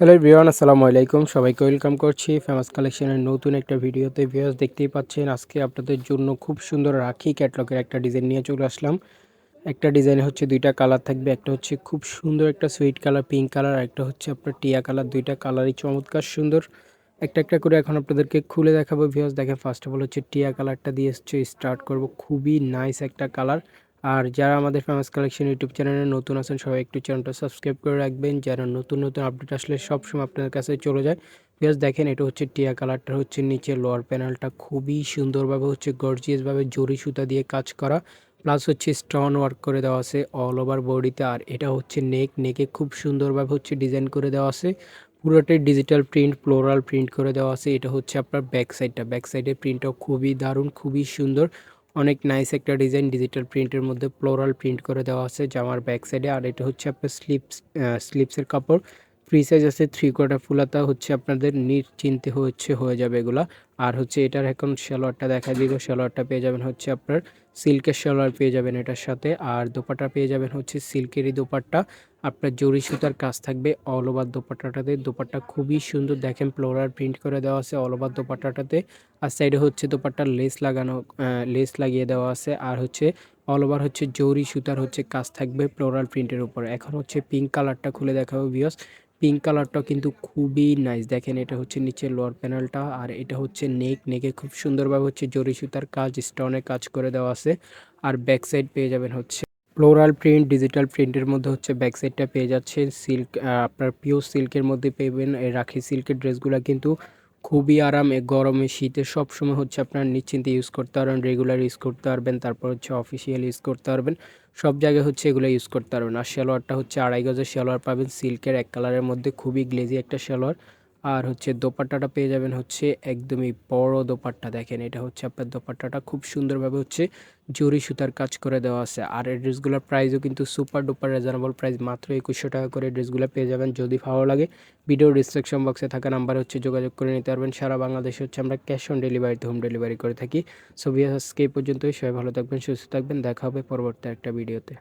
Hello V1 আসসালামু আলাইকুম। সবাইকে ওয়েলকাম করছি। ফেমাস কালেকশনের নতুন একটা ভিডিওতে ভিউয়ার্স দেখতেই পাচ্ছেন, আজকে আপনাদের জন্য খুব সুন্দর রাখি ক্যাটলগের একটা ডিজাইন নিয়ে চলে আসলাম। একটা ডিজাইন হচ্ছে দুইটা কালার থাকবে, একটা হচ্ছে খুব সুন্দর, একটা সুইট কালার পিঙ্ক কালার একটা হচ্ছে আপনার টিয়া কালার দুইটা কালারই চমৎকার সুন্দর। একটা একটা করে এখন আপনাদেরকে খুলে দেখাবো ভিউয়ার্স দেখেন ফার্স্ট অফ অল হচ্ছে টিয়া কালারটা দিয়ে হচ্ছে স্টার্ট করব। খুবই নাইস একটা কালার আর যারা আমাদের ফেমাস কালেকশন ইউটিউব চ্যানেলে নতুন আছেন, সবাই একটু চ্যানেলটা সাবস্ক্রাইব করে রাখবেন যারা নতুন নতুন আপডেট আসলে সবসময় আপনাদের কাছে চলে যায়। প্লাস দেখেন, এটা হচ্ছে টিয়া কালারটা হচ্ছে নিচে লোয়ার প্যানেলটা খুবই সুন্দরভাবে হচ্ছে গর্জিয়াসভাবে জরি সুতা দিয়ে কাজ করা। প্লাস হচ্ছে স্টোন ওয়ার্ক করে দেওয়া আছে অল ওভার বডিতে আর এটা হচ্ছে নেক নেকে খুব সুন্দরভাবে হচ্ছে ডিজাইন করে দেওয়া আছে। পুরোটাই ডিজিটাল প্রিন্ট ফ্লোরাল প্রিন্ট করে দেওয়া আছে। এটা হচ্ছে আপনার ব্যাক সাইডটা ব্যাক সাইডের প্রিন্টটাও খুবই দারুণ, খুবই সুন্দর। অনেক নাইস একটা ডিজাইন ডিজিটাল প্রিন্টের মধ্যে ফ্লোরাল প্রিন্ট করে দেওয়া আছে জামার ব্যাক সাইডে আর এটা হচ্ছে আপনার স্লিপস স্লিপসের কাপড়। ফ্রি সাইজ আছে থ্রি কোয়ার্টার ফুলাতা হচ্ছে আপনাদের নিশ্চিন্তে হচ্ছে, হয়ে যাবে এগুলা। আর হচ্ছে এটার এখন সালোয়ারটা দেখা দিব শ্যালোয়ারটা পেয়ে যাবেন হচ্ছে আপনার সিল্কের সালোয়ার পেয়ে যাবেন এটার সাথে। আর দোপাটা পেয়ে যাবেন হচ্ছে সিল্কেরই দোপাট্টা। আপনার জরি সুতার কাজ থাকবে অল ওভার দোপাট্টাটাতে। দোপাট্টা খুবই সুন্দর, দেখেন ফ্লোরার প্রিন্ট করে দেওয়া আছে অল ওভার দোপাট্টাটাতে। আর সাইডে হচ্ছে দোপাট্টার লেস লাগানো লেস লাগিয়ে দেওয়া আছে। আর হচ্ছে অল ওভার হচ্ছে জরি সুতার হচ্ছে কাজ থাকবে ফ্লোরাল প্রিন্টের উপর। এখন হচ্ছে পিঙ্ক কালারটা খুলে দেখাবো বিয়স পিঙ্ক কালারটা কিন্তু খুবই নাইস দেখেন এটা হচ্ছে নিচে লোয়ার প্যানেলটা আর এটা হচ্ছে নেক নেকে খুব সুন্দরভাবে হচ্ছে জরি সুতার কাজ স্টোনে কাজ করে দেওয়া আছে। আর ব্যাক সাইড পেয়ে যাবেন হচ্ছে ফ্লোরাল প্রিন্ট ডিজিটাল প্রিন্টের মধ্যে হচ্ছে ব্যাক সাইডটা পেয়ে যাচ্ছে সিল্ক আপনার পিওর সিল্কের মধ্যে পেবেন। রাখি সিল্কের ড্রেসগুলো কিন্তু খুবই আরাম গরমে শীতে সব সময় হচ্ছে আপনার নিশ্চিন্তে ইউজ করতে পারবেন রেগুলার ইউজ করতে পারবেন, তারপর হচ্ছে অফিসিয়াল ইউজ করতে পারবেন। সব জায়গায় হচ্ছে এগুলো ইউজ করতে পারবেন। আর সালোয়ারটা হচ্ছে আড়াই গজের সালোয়ার পাবেন। সিল্কের এক কালারের মধ্যে খুবই গ্লেজি একটা সালোয়ার। আর হচ্ছে দোপাট্টাটা পেয়ে যাবেন হচ্ছে একদমই বড় দোপাট্টা। দেখেন, এটা হচ্ছে আপনার দোপাট্টাটা খুব সুন্দরভাবে হচ্ছে জরি সুতার কাজ করে দেওয়া আছে। আর এই ড্রেসগুলোর প্রাইসও কিন্তু সুপার ডুপার রিজনেবল প্রাইস মাত্র একুশশো টাকা করে ড্রেসগুলো পেয়ে যাবেন যদি ভালো লাগে। ভিডিও ডিসক্রিপশন বক্সে থাকা নাম্বার হচ্ছে যোগাযোগ করে নিতে পারবেন। সারা বাংলাদেশে হচ্ছে আমরা ক্যাশ অন ডেলিভারিতে হোম ডেলিভারি করে থাকি। সো ভিয়াসকে এই পর্যন্তই। সবাই ভালো থাকবেন, সুস্থ থাকবেন। দেখা হবে পরবর্তী একটা ভিডিওতে